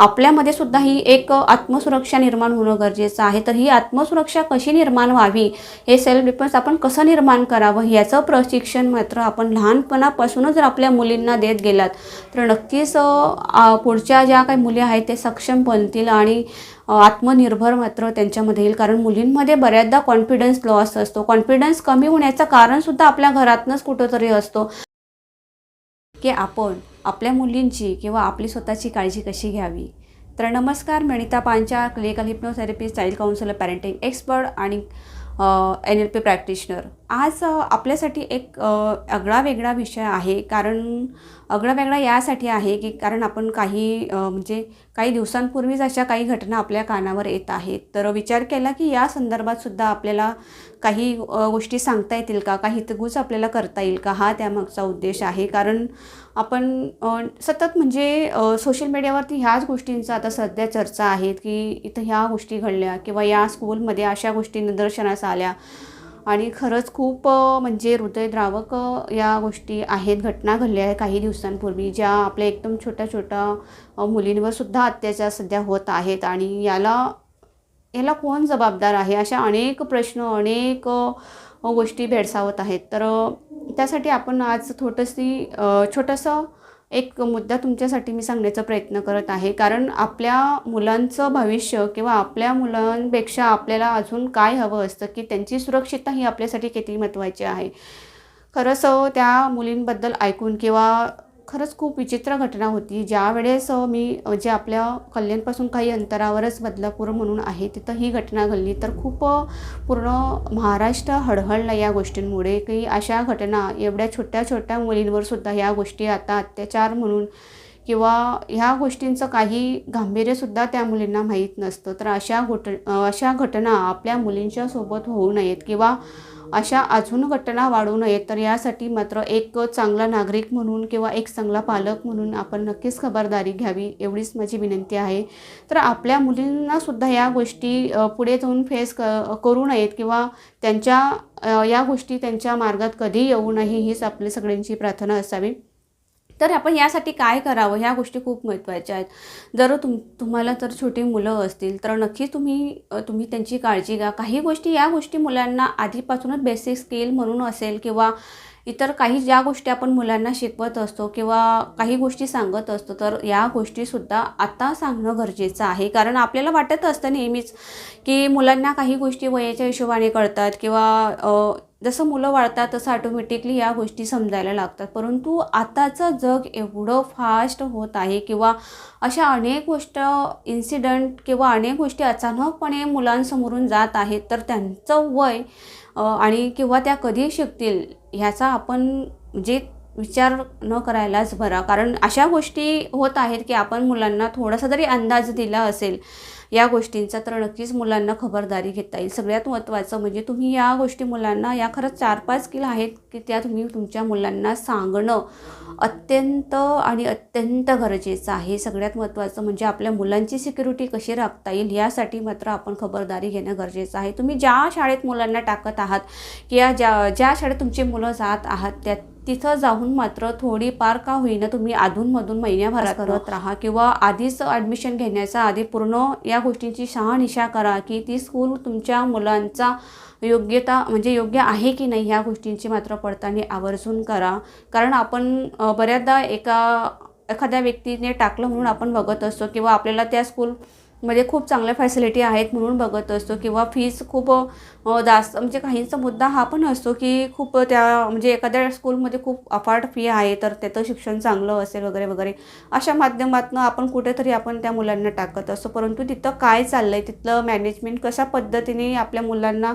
आपल्यामध्ये सुद्धा ही एक आत्मसुरक्षा निर्माण होणं गरजेचं आहे. तर ही आत्मसुरक्षा कशी निर्माण व्हावी? हे सेल्फ डिफेन्स आपण कसं निर्माण करावं? याचं प्रशिक्षण मात्र आपण लहानपणापासूनच जर आपल्या मुलींना देत गेलात. तर नक्कीच पुढच्या ज्या काही मुली आहेत ते सक्षम बनतील आणि आत्मनिर्भर मात्र त्यांच्यामध्ये येईल. कारण मुलींमध्ये बऱ्याचदा कॉन्फिडन्स लॉस असतो. कॉन्फिडन्स कमी होण्याचं कारणसुद्धा आपल्या घरातनंच कुठंतरी असतो. की आपण आपल्या मुलींची किंवा आपली स्वतःची काळजी कशी घ्यावी? तर नमस्कार Manita Pancha clinical hypnotherapy style counsellor parenting expert आणि एन एल पी प्रॅक्टिशनर आज आपल्यासाठी एक आगळा वेगळा विषय आहे. कारण आगळा वेगळा यासाठी आहे की कारण आपण काही म्हणजे काही दिवसांपूर्वीच अशा काही घटना आपल्या कानावर येत आहेत. तर विचार केला की या संदर्भात सुद्धा आपल्याला काही गोष्टी सांगता येतील का? काही हितगुज आपल्याला करता येईल का? हा त्यामागचा उद्देश आहे. कारण आपण सतत म्हणजे सोशल मीडियावरती ह्याच गोष्टींचा आता सध्या चर्चा आहेत की इथं ह्या गोष्टी घडल्या किंवा या स्कूलमध्ये अशा गोष्टी निदर्शनास आल्या. आणि खरंच खूप म्हणजे हृदयद्रावक या गोष्टी आहेत घटना घडल्या आहेत काही दिवसांपूर्वी ज्या आपल्या एकदम छोट्या छोट्या मुलींवरसुद्धा मुलींवर सुद्धा अत्याचार सध्या होत आहेत आणि याला याला कोण जबाबदार आहे? अशा अनेक प्रश्न अनेक गोष्टी भेडसावत आहेत. तर त्यासाठी आपण आज थोडंशी छोटंसं एक मुद्दा तुमच्यासाठी मी सांगण्याचा प्रयत्न करत आहे. कारण आपल्या मुलांचं भविष्य किंवा आपल्या मुलांपेक्षा आपल्याला अजून काय हवं असतं की त्यांची सुरक्षितता ही आपल्यासाठी किती महत्त्वाची आहे? खरंच त्या मुलींबद्दल ऐकून किंवा खरंच खूप विचित्र घटना होती. ज्यावेळेस मी जे आपल्या कल्याणपासून काही अंतरावरच बदलापूर म्हणून आहे तिथं ही घटना घडली. तर खूप पूर्ण महाराष्ट्र हळहळला या गोष्टींमुळे. की अशा घटना एवढ्या छोट्या छोट्या मुलींवर सुद्धा ह्या गोष्टी आता अत्याचार म्हणून किंवा ह्या गोष्टींचं काही गांभीर्यसुद्धा त्या मुलींना माहीत नसतं. तर अशा घट अशा घटना आपल्या मुलींच्या सोबत होऊ नयेत किंवा अशा अजून घटना वाढू नयेत तर यासाठी मात्र एक चांगला नागरिक म्हणून किंवा एक चांगला पालक म्हणून आपण नक्कीच खबरदारी घ्यावी एवढीच माझी विनंती आहे. तर आपल्या मुलींनासुद्धा या गोष्टी पुढे जाऊन फेस क करू नयेत किंवा त्यांच्या या गोष्टी त्यांच्या मार्गात कधी येऊ नये हीच आपली सगळ्यांची प्रार्थना असावी. तर आपण यासाठी काय करावं? ह्या गोष्टी खूप महत्त्वाच्या आहेत. जर तुम तुम्हाला जर छोटी मुलं असतील तर नक्कीच तुम्ही तुम्ही त्यांची काळजी घ्या. काही गोष्टी या गोष्टी मुलांना आधीपासूनच बेसिक स्किल म्हणून असेल किंवा इतर काही ज्या गोष्टी आपण मुलांना शिकवत असतो किंवा काही गोष्टी सांगत असतो तर या गोष्टीसुद्धा आता सांगणं गरजेचं आहे. कारण आपल्याला वाटत असतं नेहमीच की मुलांना काही गोष्टी वयाच्या हिशोबाने कळतात किंवा जसं मुलं वाढतात तसं ऑटोमॅटिकली या गोष्टी समजायला लागतात. परंतु आताचं जग एवढं फास्ट होत आहे किंवा अशा अनेक गोष्ट इन्सिडंट किंवा अनेक गोष्टी अचानकपणे मुलांसमोरून जात आहेत तर त्यांचं वय आणि किंवा त्या कधी शिकतील ह्याचा आपण म्हणजे विचार न करायलाच बरा. कारण अशा गोष्टी होत आहेत की आपण मुलांना थोडासा जरी अंदाज दिला असेल या गोष्टींचा तर नक्कीच मुलांना खबरदारी घेता येईल. सगळ्यात महत्त्वाचं म्हणजे तुम्ही या गोष्टी मुलांना या खरंच चार पाच स्किल आहेत की त्या तुम्ही तुमच्या मुलांना सांगणं अत्यंत आणि अत्यंत गरजेचं आहे. सगळ्यात महत्त्वाचं म्हणजे आपल्या मुलांची सिक्युरिटी कशी राखता येईल यासाठी मात्र आपण खबरदारी घेणं गरजेचं आहे. तुम्ही ज्या शाळेत मुलांना टाकत आहात किंवा ज्या ज्या शाळेत तुमची मुलं जात आहात त्या तिथं जाऊन मात्र थोडीफार का होईना तुम्ही अधूनमधून महिन्याभरात करत राहा किंवा आधीच ॲडमिशन घेण्याचा आधी पूर्ण या गोष्टींची शहानिशा करा की ती स्कूल तुमच्या मुलांचा योग्यता म्हणजे योग्य आहे की नाही ह्या गोष्टींची मात्र पडताळणी आवर्जून करा. कारण आपण बऱ्याचदा एका एखाद्या व्यक्तीने टाकलं म्हणून आपण बघत असतो किंवा आपल्याला त्या मध्ये खूप चांगल्या फॅसिलिटी आहेत म्हणून बघत असतो. किंवा फीज खूप जास्त म्हणजे काहींचा मुद्दा हा पण असतो की खूप त्या म्हणजे एखाद्या स्कूलमध्ये खूप अफाट फी आहे तर त्याचं शिक्षण चांगलं असेल वगैरे वगैरे. अशा माध्यमातून आपण कुठेतरी आपण त्या मुलांना टाकत असतो. परंतु तिथं काय चाललं आहे तिथलं मॅनेजमेंट कशा पद्धतीने आपल्या मुलांना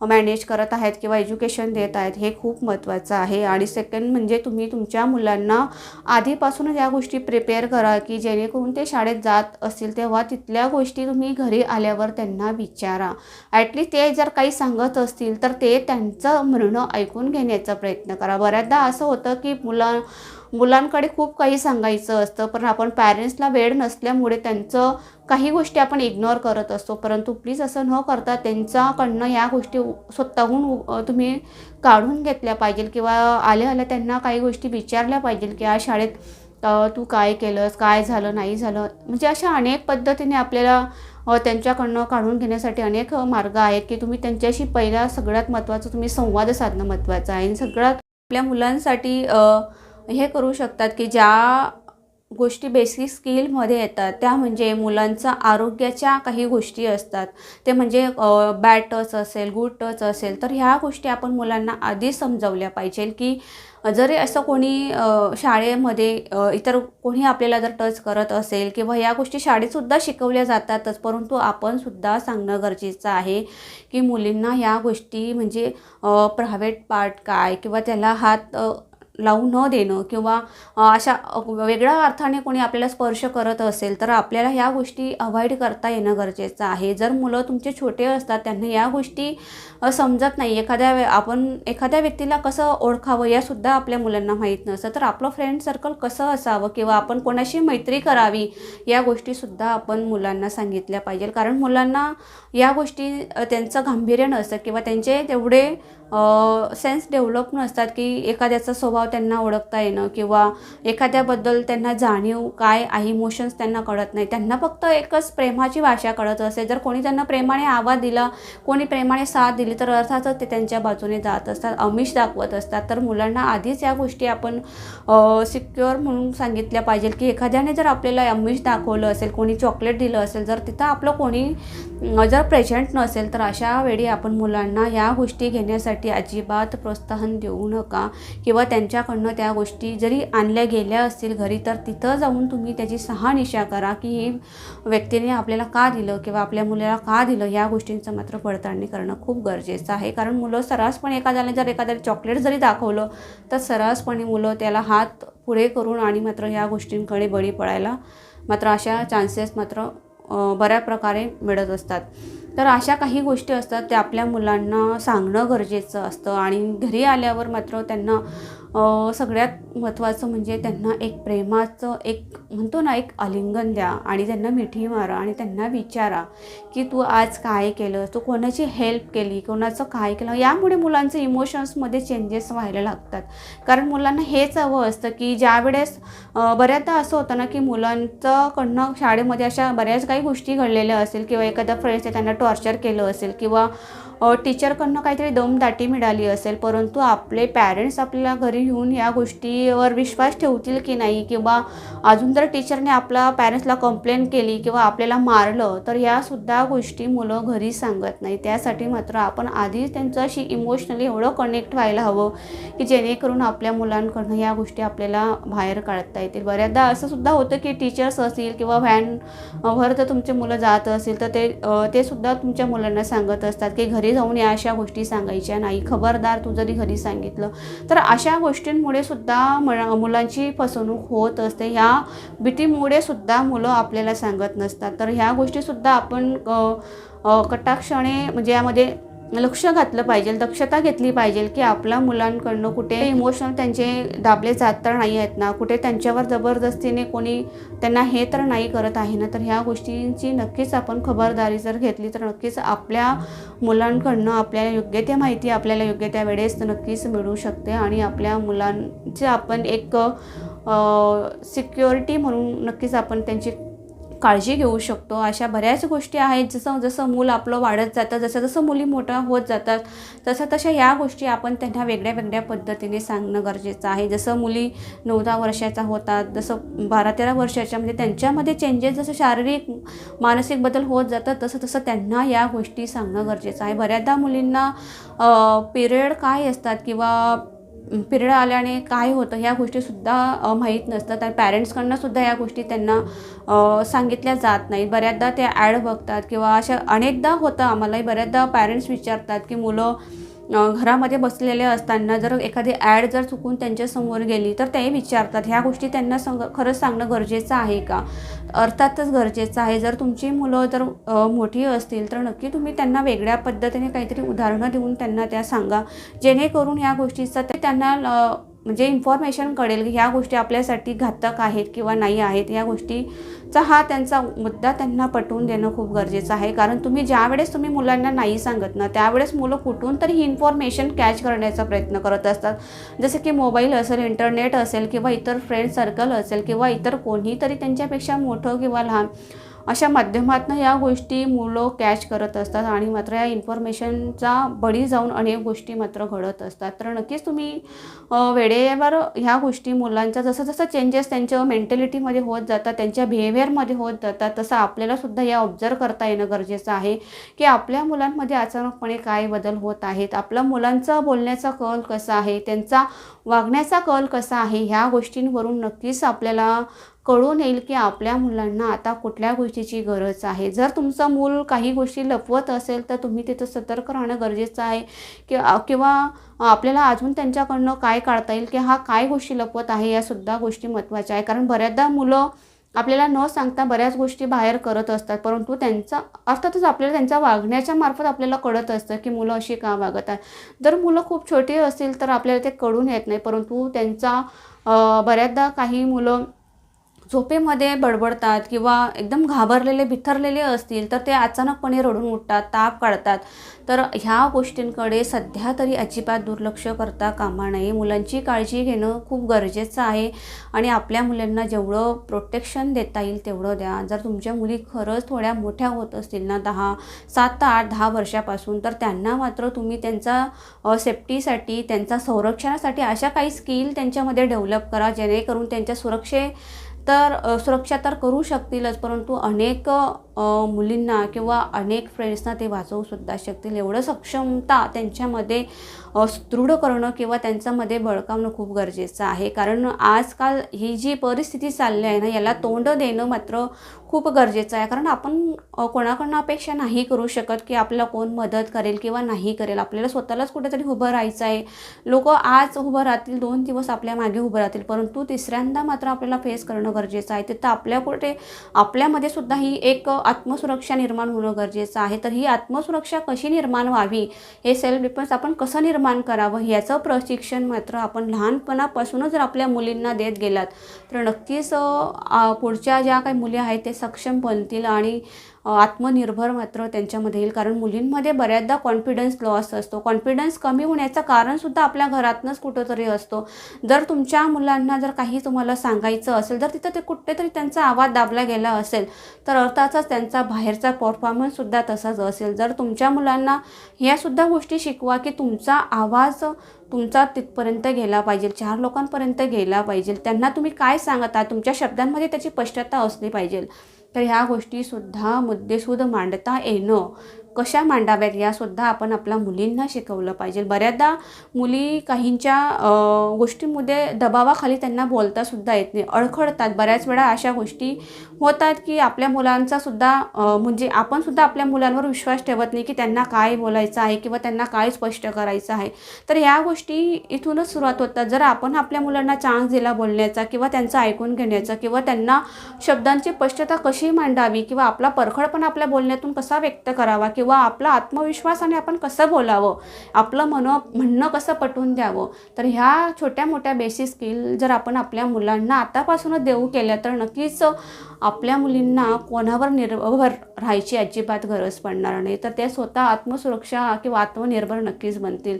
मॅनेज करत आहेत किंवा एज्युकेशन देत आहेत हे खूप महत्त्वाचं आहे. आणि सेकंड म्हणजे तुम्ही तुमच्या मुलांना आधीपासूनच या गोष्टी प्रिपेअर करा की जेणेकरून ते शाळेत जात असतील तेव्हा तिथल्या गोष्टी तुम्ही घरी आल्यावर त्यांना विचारा. ॲटलीस्ट ते जर काही सांगत असतील तर ते त्यांचं म्हणणं ऐकून घेण्याचा प्रयत्न करा. बऱ्याचदा असं होतं की मुलं मुलांकडे खूप काही सांगायचं असतं पण आपण पॅरेंट्सला वेळ नसल्यामुळे त्यांचं काही गोष्टी आपण इग्नोर करत असतो. परंतु प्लीज असं न करता त्यांच्याकडनं या गोष्टी स्वतःहून तुम्ही काढून घेतल्या पाहिजे किंवा आल्या आल्या त्यांना काही गोष्टी विचारल्या पाहिजे की या शाळेत तू काय केलंस? काय झालं? नाही झालं? म्हणजे अशा अनेक पद्धतीने आपल्याला त्यांच्याकडनं काढून घेण्यासाठी अनेक मार्ग आहेत की तुम्ही त्यांच्याशी पहिला सगळ्यात महत्त्वाचं तुम्ही संवाद साधणं महत्त्वाचं आहे. आणि सगळ्यात आपल्या मुलांसाठी हे करू शकतात की ज्या गोष्टी बेसिक स्किलमध्ये येतात त्या म्हणजे मुलांचा आरोग्याच्या काही गोष्टी असतात. ते म्हणजे बॅड टच असेल गुड टच असेल तर ह्या गोष्टी आपण मुलांना आधीच समजवल्या पाहिजे की जरी असं कोणी शाळेमध्ये इतर कोणी आपल्याला जर टच करत असेल किंवा या गोष्टी शाळेतसुद्धा शिकवल्या जातातच परंतु आपणसुद्धा सांगणं गरजेचं आहे की मुलींना ह्या गोष्टी म्हणजे प्रायव्हेट पार्ट काय किंवा त्याला हात लावू न देणं किंवा अशा वेगळ्या अर्थाने कोणी आपल्याला स्पर्श करत असेल तर आपल्याला ह्या गोष्टी अवॉइड करता येणं गरजेचं आहे. जर मुलं तुमचे छोटे असतात त्यांना या गोष्टी समजत नाही. एखाद्या वे आपण एखाद्या व्यक्तीला कसं ओळखावं यासुद्धा आपल्या मुलांना माहीत नसतं. तर आपलं फ्रेंड सर्कल कसं असावं किंवा आपण कोणाशी मैत्री करावी या गोष्टीसुद्धा आपण मुलांना सांगितल्या पाहिजे कारण मुलांना या गोष्टी त्यांचं गांभीर्य नसतं किंवा त्यांचे तेवढे सेन्स डेव्हलप नसतात की एखाद्याचा स्वभाव त्यांना ओळखता येणं किंवा एखाद्याबद्दल त्यांना जाणीव काय आहे इमोशन्स त्यांना कळत नाही. त्यांना फक्त एकच प्रेमाची भाषा कळत असेल. जर कोणी त्यांना प्रेमाने आवाज दिला कोणी प्रेमाने साथ दिला तर अर्थातच ते त्यांच्या बाजूने जात असतात अमिष दाखवत असतात. तर मुलांना आधीच या गोष्टी आपण सिक्युअर म्हणून सांगितल्या पाहिजे की एखाद्याने जर आपल्याला अमिष दाखवलं असेल कोणी चॉकलेट दिलं असेल जर तिथं आपलं कोणी जर प्रेझेंट नसेल तर अशा वेळी आपण मुलांना या गोष्टी घेण्यासाठी अजिबात प्रोत्साहन देऊ नका. किंवा त्यांच्याकडनं त्या गोष्टी जरी आणल्या गेल्या असतील घरी तर तिथं जाऊन तुम्ही त्याची सहानिशा करा की ही व्यक्तीने आपल्याला का दिलं किंवा आपल्या मुलाला का दिलं या गोष्टींचं मात्र पडताळणी करणं खूप गरजेचं गरजेचं आहे. कारण मुलं सर्रासपणे एखाद्याने जर एखाद्याला चॉकलेट जरी दाखवलं तर सर्रासपणे मुलं त्याला हात पुढे करून आणि मात्र ह्या गोष्टींकडे बळी पडायला मात्र अशा चान्सेस मात्र बऱ्या प्रकारे मिळत असतात. तर अशा काही गोष्टी असतात त्या आपल्या मुलांना सांगणं गरजेचं असतं आणि घरी आल्यावर मात्र त्यांना सगळ्यात महत्त्वाचं म्हणजे त्यांना एक प्रेमाचं एक म्हणतो ना एक आलिंगन द्या आणि त्यांना मिठी मारा आणि त्यांना विचारा की तू आज काय केलं तू कोणाची हेल्प केली कोणाचं काय केलं? यामुळे मुलांचे इमोशन्समध्ये चेंजेस व्हायला लागतात. कारण मुलांना हेच हवं असतं की ज्यावेळेस वेळेस बऱ्याचदा असं होतं ना की मुलांचंकडनं शाळेमध्ये अशा बऱ्याच काही गोष्टी घडलेल्या असेल किंवा एखाद्या फ्रेंड्सने त्यांना टॉर्चर केलं असेल किंवा टीचरकडनं काहीतरी दमदाटी मिळाली असेल परंतु आपले पॅरेंट्स आपल्याला घरी येऊन या गोष्टीवर विश्वास ठेवतील की नाही किंवा अजून जर टीचरने आपल्या पॅरेंट्सला कंप्लेन केली किंवा आपल्याला मारलं तर यासुद्धा गोष्टी मुलं घरी सांगत नाही. त्यासाठी मात्र आपण आधीच त्यांच्याशी इमोशनली एवढं कनेक्ट व्हायला हवं की जेणेकरून आपल्या मुलांकडनं या गोष्टी आपल्याला बाहेर काढता येतील. बऱ्याचदा असं सुद्धा होतं की टीचर्स असतील किंवा व्हॅन वर जर तुमचे मुलं जात असेल तर ते ते सुद्धा तुमच्या मुलांना सांगत असतात की घरी जाऊन या अशा गोष्टी सांगायच्या नाही. खबरदार तू जरी घरी सांगितलं तर अशा गोष्टींमुळे सुद्धा मुलांची फसवणूक होत असते. ह्या भीतीमुळे सुद्धा मुलं आपल्याला सांगत नसतात. तर ह्या गोष्टीसुद्धा आपण कटाक्षणे कटाक्षाने म्हणजे यामध्ये लक्ष घातलं पाहिजे दक्षता घेतली पाहिजे की आपल्या मुलांकडनं कुठे इमोशनल त्यांचे दाबले जात तर नाही आहेत ना कुठे त्यांच्यावर जबरदस्तीने कोणी त्यांना हे तर नाही करत आहे ना तर ह्या गोष्टींची नक्कीच आपण खबरदारी जर घेतली तर नक्कीच आपल्या मुलांकडनं आपल्याला योग्य त्या माहिती आपल्याला योग्य त्या वेळेस नक्कीच मिळू शकते आणि आपल्या मुलांचे आपण एक सिक्युरिटी म्हणून नक्कीच आपण त्यांची काळजी घेऊ शकतो. अशा बऱ्याच गोष्टी आहेत. जसं जसं मूल आपलं वाढत जातं जसं जसं मुली मोठ्या होत जातात तसं तशा या गोष्टी आपण त्यांना वेगळ्या वेगळ्या पद्धतीने सांगणं गरजेचं आहे. जसं मुली नऊ दहा वर्षाच्या होतात जसं बारा तेरा वर्षाच्या म्हणजे त्यांच्यामध्ये चेंजेस जसं शारीरिक मानसिक बदल होत जातात तसं तसं त्यांना या गोष्टी सांगणं गरजेचं आहे. बऱ्याचदा मुलींना पिरियड काय असतात किंवा पिरियड आल्याने काय होतं ह्या गोष्टीसुद्धा माहीत नसतात. आणि पॅरेंट्सकडनंसुद्धा ह्या या गोष्टी त्यांना सांगितल्या जात नाहीत. बऱ्याचदा ते ॲड बघतात किंवा अशा अनेकदा होतं आम्हालाही. बऱ्याचदा पॅरेंट्स विचारतात की मुलं घरामध्ये बसलेले असताना जर एखादी ॲड जर चुकून त्यांच्यासमोर गेली तर ते विचारतात ह्या गोष्टी त्यांना सांग खरंच सांगणं गरजेचं आहे का? अर्थातच गरजेचं आहे. जर तुमची मुलं जर मोठी असतील तर नक्की तुम्ही त्यांना वेगळ्या पद्धतीने काहीतरी उदाहरणं देऊन त्यांना त्या सांगा. जेणेकरून ह्या गोष्टीचा ते त्यांना म्हणजे इन्फॉर्मेशन कळेल की ह्या गोष्टी आपल्यासाठी घातक आहेत किंवा नाही आहेत. ह्या गोष्टीचा हा त्यांचा मुद्दा त्यांना पटवून देणं खूप गरजेचं आहे. कारण तुम्ही ज्यावेळेस तुम्ही मुलांना नाही सांगत ना त्यावेळेस मुलं कुठून तरी ही इन्फॉर्मेशन कॅच करण्याचा प्रयत्न करत असतात. जसं की मोबाईल असेल इंटरनेट असेल किंवा इतर फ्रेंड सर्कल असेल किंवा इतर कोणीतरी त्यांच्यापेक्षा मोठं किंवा लहान अशा माध्यमातून या गोष्टी मुलं कॅच करत असतात आणि मात्र या इन्फॉर्मेशनचा बळी जाऊन अनेक गोष्टी मात्र घडत असतात. तर नक्कीच तुम्ही वेळेवर ह्या गोष्टी मुलांच्या जसं जसं चेंजेस त्यांच्या मेंटॅलिटीमध्ये होत जातात त्यांच्या बिहेवियरमध्ये होत जातात तसं आपल्यालासुद्धा या ऑब्झर्व करता येणं गरजेचं आहे की आपल्या मुलांमध्ये अचानकपणे काय बदल होत आहेत आपल्या मुलांचा बोलण्याचा कल कसा आहे त्यांचा वागण्याचा कल कसा आहे ह्या गोष्टींवरून नक्कीच आपल्याला कळून येईल की आपल्या मुलांना आता कुठल्या गोष्टीची गरज आहे. जर तुमचं मूल काही गोष्टी लपवत असेल तर तुम्ही तिथं सतर्क राहणं गरजेचं आहे. किंवा किंवा आपल्याला अजून त्यांच्याकडनं काय काढता येईल की हा काय गोष्टी लपवत आहे यासुद्धा गोष्टी महत्त्वाच्या आहे कारण बऱ्याचदा मुलं आपल्याला न सांगता बऱ्याच गोष्टी बाहेर करत असतात. परंतु त्यांचा अर्थातच आपल्याला त्यांच्या वागण्याच्या मार्फत आपल्याला कळत असतं की मुलं अशी का वागत आहे जर मुलं खूप छोटी असतील तर आपल्याला ते कळून येत नाही. परंतु त्यांचा बऱ्याचदा काही मुलं झोपेमध्ये बडबडतात किंवा एकदम घाबरलेले बिथरलेले असतील तर ते अचानकपणे रडून उठतात ताप काढतात. तर ह्या गोष्टींकडे सध्या तरी अजिबात दुर्लक्ष करता कामा नये. मुलांची काळजी घेणं खूप गरजेचं आहे आणि आपल्या मुलांना जेवढं प्रोटेक्शन देता येईल तेवढं द्या. जर तुमच्या मुली खरंच थोड्या मोठ्या होत असतील ना दहा सात ते आठ दहा वर्षापासून तर त्यांना मात्र तुम्ही त्यांचा सेफ्टीसाठी त्यांचा संरक्षणासाठी अशा काही स्किल त्यांच्यामध्ये डेव्हलप करा जेणेकरून त्यांच्या सुरक्षे तर सुरक्षा तर करू शकतीलच परंतु अनेक मुलींना किंवा अनेक फ्रेंड्सना ते वाचवू सुद्धा शकतील. एवढं सक्षमता त्यांच्यामध्ये सुदृढ करणं किंवा त्यांच्यामध्ये बळकावणं खूप गरजेचं आहे. कारण आजकाल ही जी परिस्थिती चालली आहे ना याला तोंड देणं मात्र खूप गरजेचं आहे. कारण आपण कोणाकडनं अपेक्षा नाही करू शकत की आपल्याला कोण मदत करेल किंवा नाही करेल. आपल्याला स्वतःलाच कुठेतरी उभं राहायचं आहे. लोक आज उभं राहतील दोन दिवस आपल्या मागे उभं राहतील परंतु तिसऱ्यांदा मात्र आपल्याला फेस करणं गरजेचं आहे. तिथं आपल्या कुठे आपल्यामध्ये सुद्धा ही एक आत्मसुरक्षा निर्माण होणं गरजेचं आहे. तर ही आत्मसुरक्षा कशी निर्माण व्हावी? हे सेल्फ डिफेन्स आपण कसं निर्माण करावं? याचं प्रशिक्षण मात्र आपण लहानपणापासूनच जर आपल्या मुलींना देत गेलात. तर नक्कीच पुढच्या ज्या काही मुली आहेत ते सक्षम बनतील आणि आत्मनिर्भर मात्र त्यांच्यामध्ये येईल. कारण मुलींमध्ये बऱ्याचदा कॉन्फिडन्स लॉस असतो. कॉन्फिडन्स कमी होण्याचं कारणसुद्धा आपल्या घरातनंच कुठंतरी असतो. जर तुमच्या मुलांना जर काही तुम्हाला सांगायचं असेल जर तिथं ते कुठेतरी त्यांचा आवाज दाबला गेला असेल तर अर्थातच त्यांचा बाहेरचा परफॉर्मन्ससुद्धा तसाच असेल. जर तुमच्या मुलांना ह्यासुद्धा गोष्टी शिकवा की तुमचा आवाज तुमचा तिथपर्यंत गेला पाहिजे चार लोकांपर्यंत गेला पाहिजे. त्यांना तुम्ही काय सांगता तुमच्या शब्दांमध्ये त्याची स्पष्टता असली पाहिजे. तर ह्या गोष्टीसुद्धा मुद्देसूद मांडता येणं. कशा मांडाव्यात यासुद्धा आपण आपल्या मुलींना शिकवलं पाहिजे. बऱ्याचदा मुली काहींच्या गोष्टींमध्ये दबावाखाली त्यांना बोलतासुद्धा येत नाही. अडखळतात बऱ्याच वेळा अशा गोष्टी होतात की आपल्या मुलांचा सुद्धा म्हणजे आपण सुद्धा आपल्या मुलांवर विश्वास ठेवत नाही की त्यांना काय बोलायचं आहे किंवा त्यांना काय स्पष्ट करायचं आहे. तर ह्या गोष्टी इथूनच सुरुवात होतात. जर आपण आपल्या मुलांना चान्स दिला बोलण्याचा किंवा त्यांचं ऐकून घेण्याचा किंवा त्यांना शब्दांची स्पष्टता कशी मांडावी किंवा आपला परखडपणा आपल्या बोलण्यातून कसा व्यक्त करावा किंवा आपला आत्मविश्वासाने आपण कसं बोलावं आपलं मन म्हणणं कसं पटवून द्यावं तर ह्या छोट्या मोठ्या बेसिक स्किल जर आपण आपल्या मुलांना आतापासूनच देऊ केल्या तर नक्कीच आपल्या मुलींना कोणावर निर्भर राहायची अजिबात गरज पडणार नाही. तर त्या स्वतः आत्मसुरक्षा किंवा आत्मनिर्भर नक्कीच बनतील.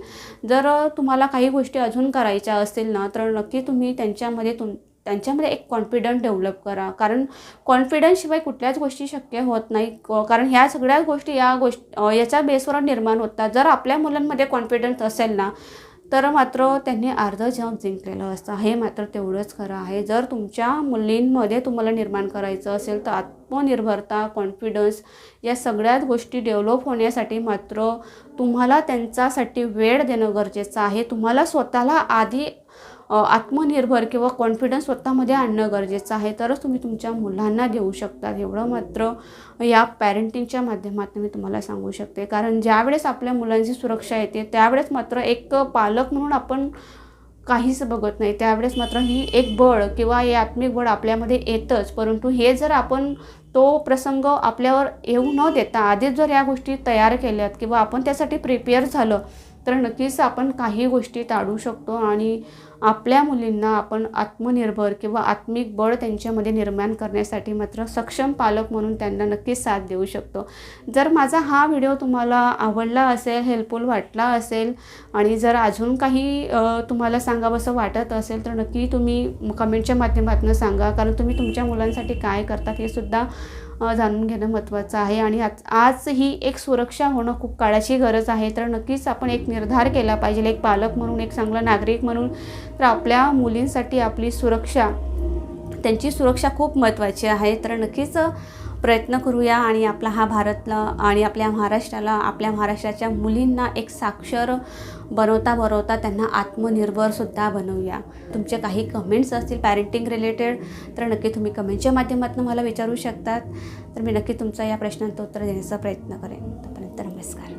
जर तुम्हाला काही गोष्टी अजून करायच्या असतील ना तर नक्की तुम्ही त्यांच्यामध्ये तुम त्यांच्यामध्ये एक कॉन्फिडन्स डेव्हलप करा. कारण कॉन्फिडन्सशिवाय कुठल्याच गोष्टी शक्य होत नाही. क- कारण ह्या सगळ्या गोष्टी या गोष्ट याच्या बेसवर निर्माण होतात. जर आपल्या मुलांमध्ये कॉन्फिडन्स असेल ना तर मात्र त्यांनी अर्धं जग जिंकलेलं असतं. हे मात्र तेवढंच खरं आहे. जर तुमच्या मुलींमध्ये तुम्हाला निर्माण करायचं असेल तर आत्मनिर्भरता कॉन्फिडन्स या सगळ्याच गोष्टी डेव्हलप होण्यासाठी मात्र तुम्हाला त्यांच्यासाठी वेळ देणं गरजेचं आहे. तुम्हाला स्वतःला आधी आत्मनिर्भर किंवा कॉन्फिडन्स स्वतःमध्ये आणणं गरजेचं आहे. तरच तुम्ही तुमच्या मुलांना देऊ शकता एवढं मात्र या पॅरेंटिंगच्या माध्यमातून मी तुम्हाला सांगू शकते. कारण ज्यावेळेस आपल्या मुलांची सुरक्षा येते त्यावेळेस मात्र एक पालक म्हणून आपण काहीच बघत नाही. त्यावेळेस मात्र ही एक बळ किंवा हे आत्मिक बळ आपल्यामध्ये येतंच. परंतु हे जर आपण तो प्रसंग आपल्यावर येऊ न देता आधीच जर या गोष्टी तयार केल्यात किंवा आपण त्यासाठी प्रिपेअर झालं तर नक्कीच आपण काही गोष्टी टाळू शकतो आणि आपल्या मुलींना आपण आत्मनिर्भर किंवा आत्मिक बळ त्यांच्यामध्ये निर्माण करण्यासाठी मात्र सक्षम पालक म्हणून त्यांना नक्कीच साथ देऊ शकतो. जर माझा हा व्हिडिओ तुम्हाला आवडला असेल हेल्पफुल वाटला असेल आणि जर अजून काही तुम्हाला सांगावंसं वाटत असेल तर नक्की तुम्ही कमेंटच्या माध्यमातून सांगा. कारण तुम्ही तुमच्या मुलांसाठी काय करतात हे सुद्धा जाणून घेणं महत्त्वाचं आहे. आणि आज आज ही एक सुरक्षा होणं खूप काळाची गरज आहे. तर नक्कीच आपण एक निर्धार केला पाहिजे. एक पालक म्हणून एक चांगला नागरिक म्हणून तर आपल्या मुलींसाठी आपली सुरक्षा त्यांची सुरक्षा खूप महत्त्वाची आहे. तर नक्कीच प्रयत्न करूया. आणि आपला हा भारतला आणि आपल्या महाराष्ट्राला आपल्या महाराष्ट्राच्या मुलींना एक साक्षर बनवता बनवता त्यांना आत्मनिर्भरसुद्धा बनवूया. तुमचे काही कमेंट्स असतील पॅरेंटिंग रिलेटेड तर नक्की तुम्ही कमेंटच्या माध्यमातून मला विचारू शकतात. तर मी नक्की तुमचा या प्रश्नांचं उत्तर देण्याचा प्रयत्न करेन. तोपर्यंत नमस्कार.